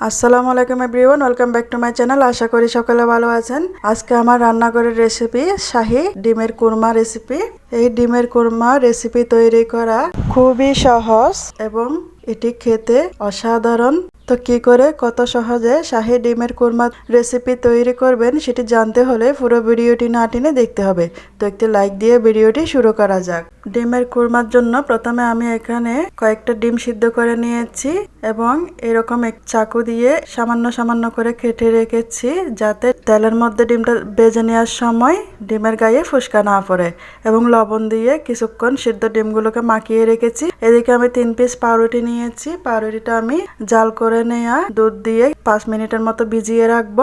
আসসালামু আলাইকুম everyone, welcome back to my channel. আশা করি সকলে ভালো আছেন। আজকে আমার রান্নাঘরের রেসিপি শাহি ডিমের কুরমা রেসিপি। এই ডিমের কুরমা রেসিপি তৈরি করা খুবই সহজ এবং এটি খেতে অসাধারণ তো কি করে কত সহজে শাহি ডিমের কুরমা রেসিপি তৈরি করবেন সেটি জানতে হলে পুরো ভিডিওটি না টেনে দেখতে হবে। তো একটি লাইক দিয়ে ভিডিওটি শুরু করা যাক। ডিমের কুরমার জন্য প্রথমে আমি এখানে কয়েকটা ডিম সিদ্ধ করে নিয়েছি এবং এরকম এক চাকু দিয়ে সামান্য সামান্য করে কেটে রেখেছি যাতে তেলের মধ্যে ডিমটা বেজে নেওয়ার সময় ডিমের গায়ে ফুসকা না পড়ে এবং লবণ দিয়ে কিছুক্ষণ সিদ্ধ ডিমগুলোকে মাখিয়ে রেখেছি। এদিকে আমি তিন পিস পাউরুটি নিয়েছি। পাউরুটিটা আমি জাল করে নেয়া দুধ দিয়ে পাঁচ মিনিটের মতো ভিজিয়ে রাখব।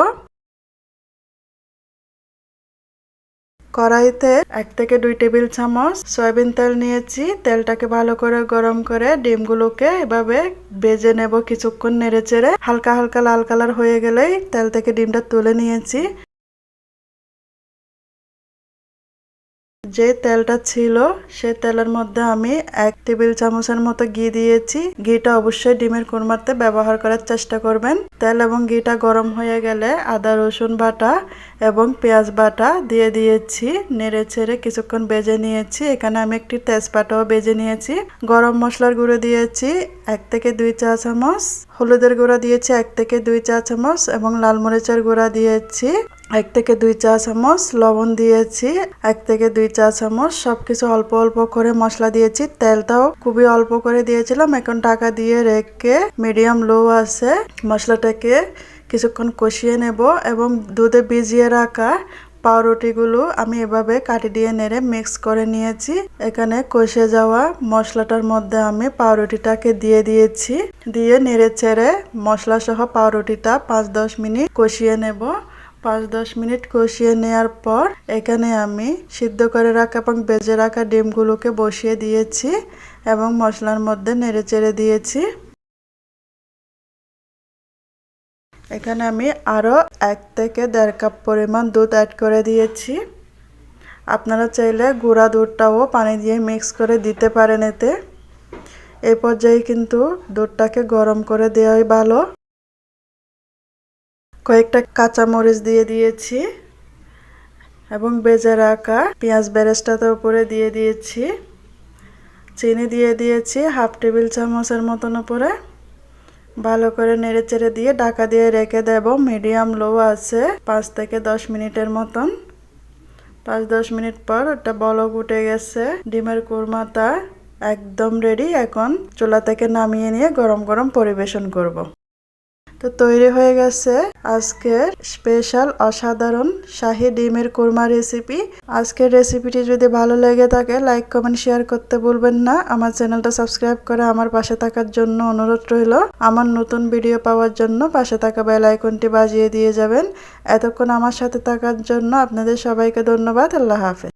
কড়াইতে এক থেকে দুই টেবিল চামচ সয়াবিন তেল নিয়েছি। তেলটাকে ভালো করে গরম করে ডিমগুলোকে এভাবে বেজে নেব কিছুক্ষণ নেড়ে চেড়ে হালকা হালকা লাল কালার হয়ে গেলেই তেল থেকে ডিমটা তুলে নিয়েছি। যে তেলটা ছিল, সে তেলের মধ্যে আমি এক টেবিল চামচের মতো ঘি দিয়েছি। ঘিটা অবশ্যই ডিমের কোরমাতে ব্যবহার করার চেষ্টা করবেন। তেল এবং ঘিটা গরম হয়ে গেলে আদা, রসুন বাটা এবং পেঁয়াজ বাটা দিয়ে দিয়েছি। নেড়ে ছেড়ে কিছুক্ষণ বেজে নিয়েছি। এখানে আমি একটি তেজপাতাও বেজে নিয়েছি। গরম মশলার গুঁড়ো দিয়েছি এক থেকে দুই চা চামচ। হলুদের গুঁড়া দিয়েছি এক থেকে দুই চা চামচ এবং লাল মরিচের গুঁড়া দিয়েছি। এক থেকে দুই চা চামচ লবণ দিয়েছি, এক থেকে দুই চা চামচ সবকিছু অল্প অল্প করে মশলা দিয়েছি। তেলটাও খুবই অল্প করে দিয়েছিলাম, এখন টাকা দিয়ে রেখে মিডিয়াম লো আছে, মশলাটাকে কিছুক্ষণ কষিয়ে নেব এবং দুধে ভিজিয়ে রাখা পাউরুটিগুলো আমি এভাবে কাটি দিয়ে নেড়ে মিক্স করে নিয়েছি। এখানে কষে যাওয়া মশলাটার মধ্যে আমি পাউরুটিটাকে দিয়ে দিয়েছি। দিয়ে নেড়ে ছেড়ে মশলা সহ পাউরুটিটা পাঁচ দশ মিনিট কষিয়ে নেব। পাঁচ দশ মিনিট কষিয়ে নেওয়ার পর এখানে আমি সিদ্ধ করে রাখা এবং বেজে রাখা ডিমগুলোকে বসিয়ে দিয়েছি এবং মশলার মধ্যে নেড়ে চেড়ে দিয়েছি। এখানে আমি আরও এক থেকে দেড় কাপ পরিমাণ দুধ অ্যাড করে দিয়েছি। আপনারা চাইলে গুঁড়া দুধটাও পানি দিয়ে মিক্স করে দিতে পারেন এতে। এই পর্যায়ে কিন্তু দুধটাকে গরম করে দেওয়াই ভালো। কয়েকটা কাঁচামরিচ দিয়ে দিয়েছি এবং বেজে রাখা পেঁয়াজ বেরেস্তাতে উপরে দিয়ে দিয়েছি। চিনি দিয়ে দিয়েছি হাফ টেবিল চামচের মতন উপরে। ভালো করে নেড়ে চেড়ে দিয়ে ঢাকা দিয়ে রেখে দেব। মিডিয়াম লো আছে, পাঁচ থেকে দশ মিনিটের মতন। পাঁচ দশ মিনিট পর ওটা বলক উঠে গেছে। ডিমের কুরমাটা একদম রেডি এখন চুলা থেকে নামিয়ে নিয়ে গরম গরম পরিবেশন করব। তো তৈরি হয়ে গেছে আজকের স্পেশাল অসাধারণ শাহি ডিমের কোরমা রেসিপি আজকের রেসিপিটি যদি ভালো লেগে থাকে লাইক কমেন্ট শেয়ার করতে ভুলবেন না। আমার চ্যানেলটা সাবস্ক্রাইব করে আমার পাশে থাকার জন্য অনুরোধ রইল। আমার নতুন ভিডিও পাওয়ার জন্য পাশে থাকা বেল আইকনটি বাজিয়ে দিয়ে যাবেন। এতক্ষণ আমার সাথে থাকার জন্য আপনাদের সবাইকে ধন্যবাদ। আল্লাহ হাফেজ।